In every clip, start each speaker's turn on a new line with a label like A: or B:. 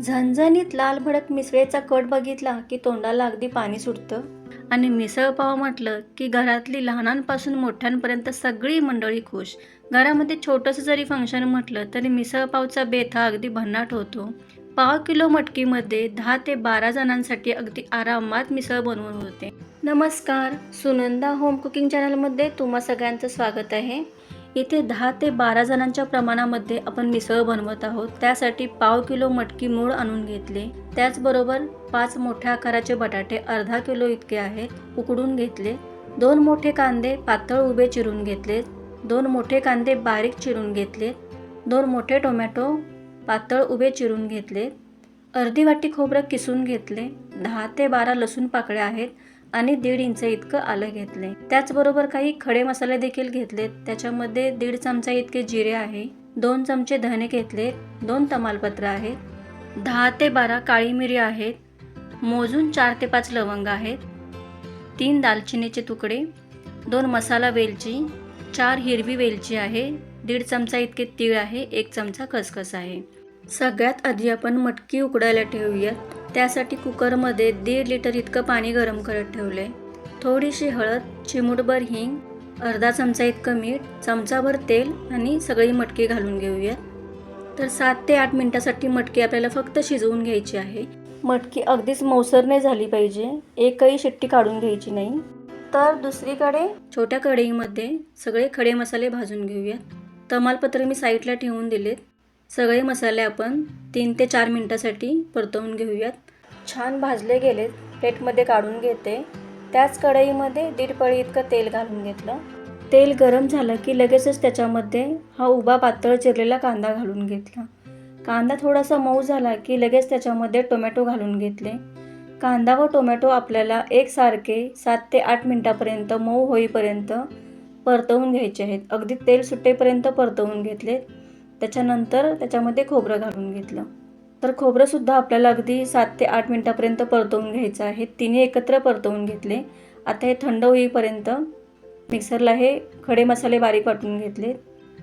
A: झणझणीत लाल भडक मिसळीचा कट बघितला की तोंडाला अगदी पाणी सुटतं. आणि मिसळपाव म्हटलं की घरातली लहानांपासून मोठ्यांपर्यंत सगळी मंडळी खुश. घरामध्ये छोटंसं जरी फंक्शन म्हटलं तरी मिसळपावचा बेथा बेत हा अगदी भन्नाट होतो. पाव किलो मटकीमध्ये दहा ते बारा जणांसाठी अगदी आरामात मिसळ बनवून होते. नमस्कार सुनंदा होम कुकिंग चॅनलमध्ये तुम्हा सगळ्यांचं स्वागत आहे. इथे दहा ते बारा जणांच्या प्रमाणामध्ये आपण मिसळ बनवत आहोत. त्यासाठी पाव किलो मटकी मूळ आणून घेतले. त्याचबरोबर पाच मोठ्या आकाराचे बटाटे अर्धा किलो इतके आहेत उकडून घेतले. दोन मोठे कांदे पातळ उभे चिरून घेतले. दोन मोठे कांदे बारीक चिरून घेतले. दोन मोठे टोमॅटो पातळ उभे चिरून घेतले. अर्धी वाटी खोबरं किसून घेतले. दहा ते बारा लसूण पाकळ्या आहेत. आणि दीड इंच इतकं आलं घेतले त्याचबरोबर काही खडे मसाले देखील घेतलेत. त्याच्यामध्ये दीड चमचा इतके जिरे आहे दोन चमचे धने घेतले दोन तमालपत्र आहेत दहा ते बारा काळी मिरी आहेत मोजून चार ते पाच लवंग आहेत तीन दालचिनीचे तुकडे दोन मसाला वेलची चार हिरवी वेलची आहे दीड चमचा इतके तीळ आहे एक चमचा खसखस आहे. सगळ्यात आधी आपण मटकी उकडायला ठेवूयात. त्यासाठी कुकरमध्ये दीड लिटर इतकं पाणी गरम करत ठेवले. थोडीशी हळद चिमूटभर हिंग अर्धा चमचा इतकं मीठ चमचाभर तेल आणि सगळी मटकी घालून घेऊयात तर सात ते आठ मिनटासाठी मटकी आपल्याला फक्त शिजवून घ्यायची आहे. मटकी अगदीच मौसर नाही झाली पाहिजे एकही शिट्टी काढून घ्यायची नाही. तर दुसरीकडे छोट्या कढईमध्ये सगळे खडे मसाले भाजून घेऊयात तमालपत्र मी साईडला ठेवून दिलेत. सगळे मसाले आपण तीन ते चार मिनटासाठी परतवून घेऊयात. छान भाजले गेले प्लेटमध्ये काढून घेते. त्याच कढईमध्ये दीड पळी इतकं तेल घालून घेतलं. तेल गरम झालं की लगेचच त्याच्यामध्ये हा उभा पातळ चिरलेला कांदा घालून घेतला. कांदा थोडासा मऊ झाला की लगेच त्याच्यामध्ये टोमॅटो घालून घेतले. कांदा व टोमॅटो आपल्याला एकसारखे सात ते आठ मिनटापर्यंत मऊ होईपर्यंत परतवून घ्यायचे आहेत. अगदी तेल सुटेपर्यंत परतवून घेतले त्याच्यानंतर त्याच्यामध्ये खोबरं घालून घेतलं. तर खोबरंसुद्धा आपल्याला अगदी सात ते आठ मिनटापर्यंत परतवून घ्यायचं आहे. तिन्ही एकत्र परतवून घेतले. आता हे थंड होईपर्यंत मिक्सरला हे खडे मसाले बारीक वाटून घेतले.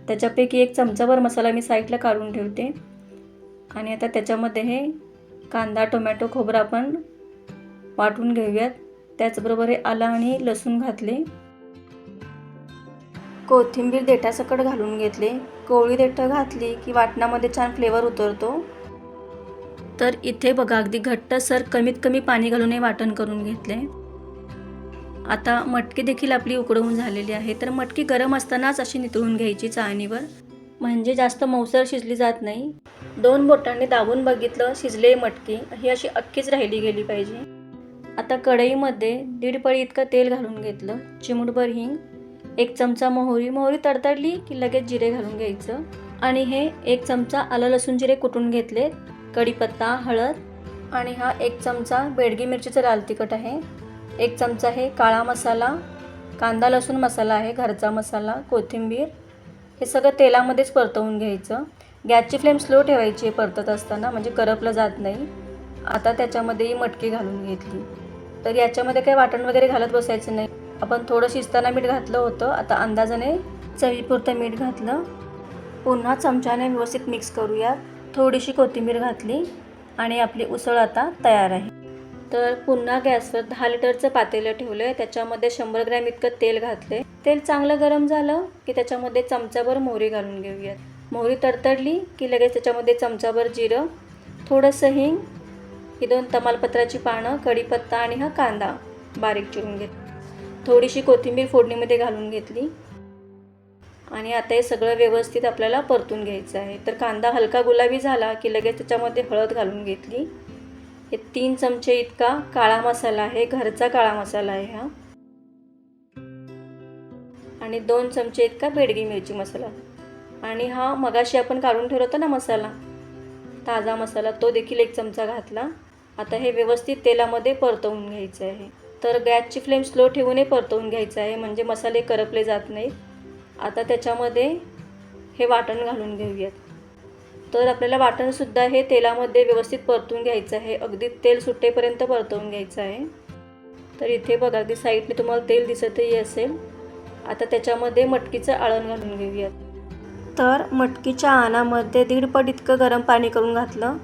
A: त्याच्यापैकी एक चमचाभर मसाला मी साईडला काढून ठेवते. आणि आता त्याच्यामध्ये हे कांदा टोमॅटो खोबरं आपण वाटून घेऊयात. त्याचबरोबर हे आलं आणि लसूण घातले. कोथिंबीर देठासकट घालून घेतले. कोवळी देठं घातली की वाटणामध्ये छान फ्लेवर उतरतो. तर इथे बघा अगदी घट्ट सर कमीत कमी पाणी घालून हे वाटण करून घेतले. आता मटकी देखील आपली उकडवून झालेली आहे. तर मटकी गरम असतानाच अशी नितळून घ्यायची चाळणीवर. म्हणजे जास्त मौसर शिजली जात नाही. दोन बोटांनी दाबून बघितलं शिजले मटकी. ही अशी अख्खीच राहिली गेली पाहिजे. आता कढईमध्ये दीड पळी इतकं तेल घालून घेतलं. चिमूटभर हिंग एक चमचा मोहरी मोहरी तडतडली की लगेच जिरे घालून घ्यायचं. आणि हे एक चमचा आलं लसूण जिरे कुटून घेतले कढीपत्ता हळद आणि हा एक चमचा बेडगी मिरचीचं लाल तिखट आहे. एक चमचा हे काळा मसाला कांदा लसूण मसाला आहे घरचा मसाला कोथिंबीर. हे सगळं तेलामध्येच परतवून घ्यायचं. गॅसची फ्लेम स्लो ठेवायची आहे परतत असताना म्हणजे करपलं जात नाही. आता त्याच्यामध्ये मटकी घालून घेतली. तर याच्यामध्ये काही वाटण वगैरे घालत बसायचं नाही. आपण थोडं शिजताना मीठ घातलं होतं. आता अंदाजाने चवीपुरतं मीठ घातलं. पुन्हा चमच्याने व्यवस्थित मिक्स करूयात थोडीशी कोथिंबीर घातली आणि आपली उसळ आता तयार आहे. तर पुन्हा गॅसवर दहा लिटरचं पातेलं ठेवलं आहे त्याच्यामध्ये शंभर ग्रॅम इतकं तेल घातले तेल चांगलं गरम झालं की त्याच्यामध्ये चमचाभर मोहरी घालून घेऊयात. मोहरी तडतडली की लगेच त्याच्यामध्ये चमचाभर जिरं थोडंसं हिंग ही दोन तमालपत्राची पानं कढीपत्ता आणि हा कांदा बारीक चिरून घेत थोडीशी कोथिंबीर फोडणीमध्ये घालून घेतली. आणि आता हे सगळं व्यवस्थित आपल्याला परतून घ्यायचं आहे. तर कांदा हलका गुलाबी झाला की लगेच त्याच्यामध्ये हळद घालून घेतली. हे तीन चमचे इतका काळा मसाला आहे घरचा काळा मसाला आहे हा. आणि दोन चमचे इतका बेडगी मिरची मसाला. आणि हा मगाशी आपण काढून ठेवला होता ना मसाला ताजा मसाला तो देखील एक चमचा घातला. आता हे व्यवस्थित तेलामध्ये परतवून घ्यायचं आहे. तर गॅसची फ्लेम स्लो ठेवूनही परतवून घ्यायचं आहे म्हणजे मसाले करपले जात नाहीत. आता त्याच्यामध्ये हे वाटण घालून घेऊयात. तर आपल्याला वाटणसुद्धा हे तेलामध्ये व्यवस्थित परतून घ्यायचं आहे. अगदी तेल सुटेपर्यंत परतवून घ्यायचं आहे. तर इथे बघा अगदी साईडने तुम्हाला तेल दिसतही असेल. आता त्याच्यामध्ये मटकीचं आळण घालून घेऊयात. तर मटकीच्या आणामध्ये दीड पट इतकं गरम पाणी करून घातलं.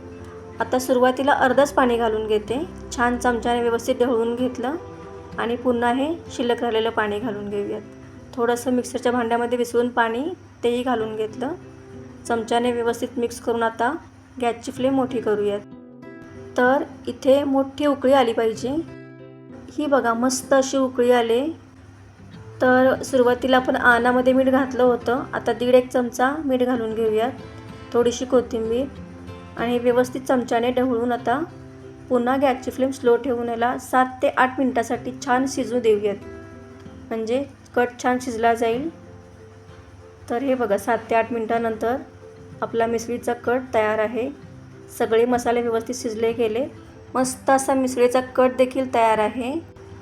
A: आता सुरुवातीला अर्धच पाणी घालून घेते. छान चमच्याने व्यवस्थित ढवळून घेतलं आणि पुन्हा हे शिल्लक राहिलेलं पाणी घालून घेऊयात. थोडंसं मिक्सरच्या भांड्यामध्ये विसळून पाणी तेही घालून घेतलं. चमच्याने व्यवस्थित मिक्स करून आता गॅसची फ्लेम मोठी करूयात. तर इथे मोठी उकळी आली पाहिजे. ही बघा मस्त अशी उकळी आले. तर सुरुवातीला आपण आनामध्ये मीठ घातलं होतं. आता दीड एक चमचा मीठ घालून घेऊयात. थोडीशी कोथिंबीर आणि व्यवस्थित चमच्याने ढवळून आता पुन्हा गॅसची फ्लेम स्लो ठेवून याला सात ते आठ मिनटासाठी छान शिजू देऊयात. म्हणजे कट छान शिजला जाईल. तर हे बघा सात ते आठ मिनटानंतर आपला मिसळीचा कट तयार आहे. सगळे मसाले व्यवस्थित शिजले गेले. मस्त असा मिसळीचा कट देखील तयार आहे.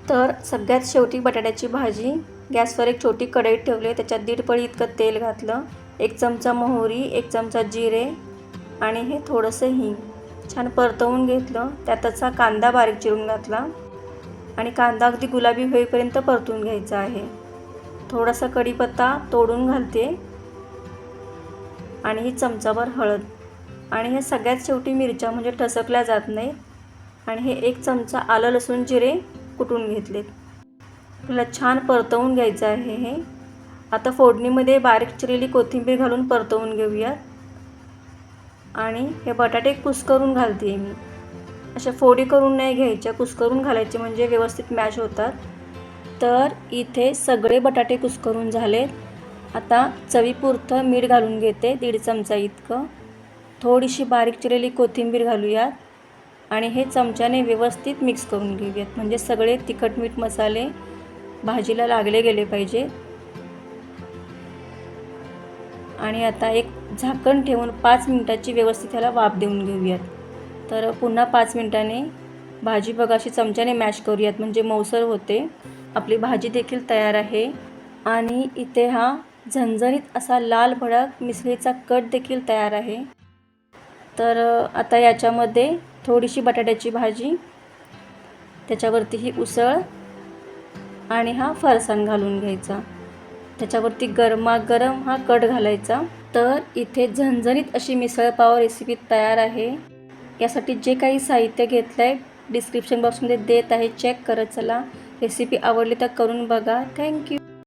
A: तर सगळ्यात शेवटी बटाट्याची भाजी. गॅसवर एक छोटी कढई ठेवली. त्याच्यात दीड पळी इतकं तेल घातलं. एक चमचा मोहरी एक चमचा जिरे आणि हे थोडंसं हिंग छान परतवून घेतलं. त्यातचा कांदा बारीक चिरून घातला. आणि कांदा अगदी गुलाबी होईपर्यंत परतून घ्यायचा आहे. थोडासा कढीपत्ता तोडून घालते. आणि ही चमचाभर हळद. आणि हे सगळ्यात शेवटी मिरच्या म्हणजे ठसकल्या जात नाहीत. आणि हे एक चमचा आलं लसूण जिरे कुटून घेतलेत. आपल्याला छान परतवून घ्यायचं आहे हे. आता फोडणीमध्ये बारीक चिरलेली कोथिंबीर घालून परतवून घेऊयात. आणि हे बटाटे कुस्करून घालते मी. अशा फोडी करून नाही घ्यायच्या कुस्करून घालायचे म्हणजे व्यवस्थित मॅश होतात. तर इथे सगळे बटाटे कुस्करून झाले. आता चवीपुरतं मीठ घालून घेते दीड चमचा इतकं. थोडीशी बारीक चिरलेली कोथिंबीर घालूयात. आणि हे चमच्याने व्यवस्थित मिक्स करून घेऊयात. म्हणजे सगळे तिखट मीठ मसाले भाजीला लागले गेले पाहिजे. आणि आता एक झाकण ठेवून पाच मिनटाची व्यवस्थित ह्याला वाफ देऊन घेऊयात. तर पुन्हा पाच मिनटाने भाजी बघाशी चमच्याने मॅश करूयात. म्हणजे मौसर होते. आपली भाजी देखील तयार आहे. आणि इथे हा झणझणीत असा लाल भडक मिसळीचा कट देखील तयार आहे. तर आता याच्यामध्ये थोडीशी बटाट्याची भाजी त्याच्यावरती ही उसळ आणि हा फरसाण घालून घ्यायचा. त्याच्यावरती गरमागरम हा कट घालायचा. तर इथे झणझणीत अशी मिसळपाव रेसिपी तयार आहे. यासाठी जे काही साहित्य घेतलं आहे डिस्क्रिप्शन बॉक्समध्ये देत आहे. चेक करत चला. रेसिपी आवडली तर करून बघा. थँक्यू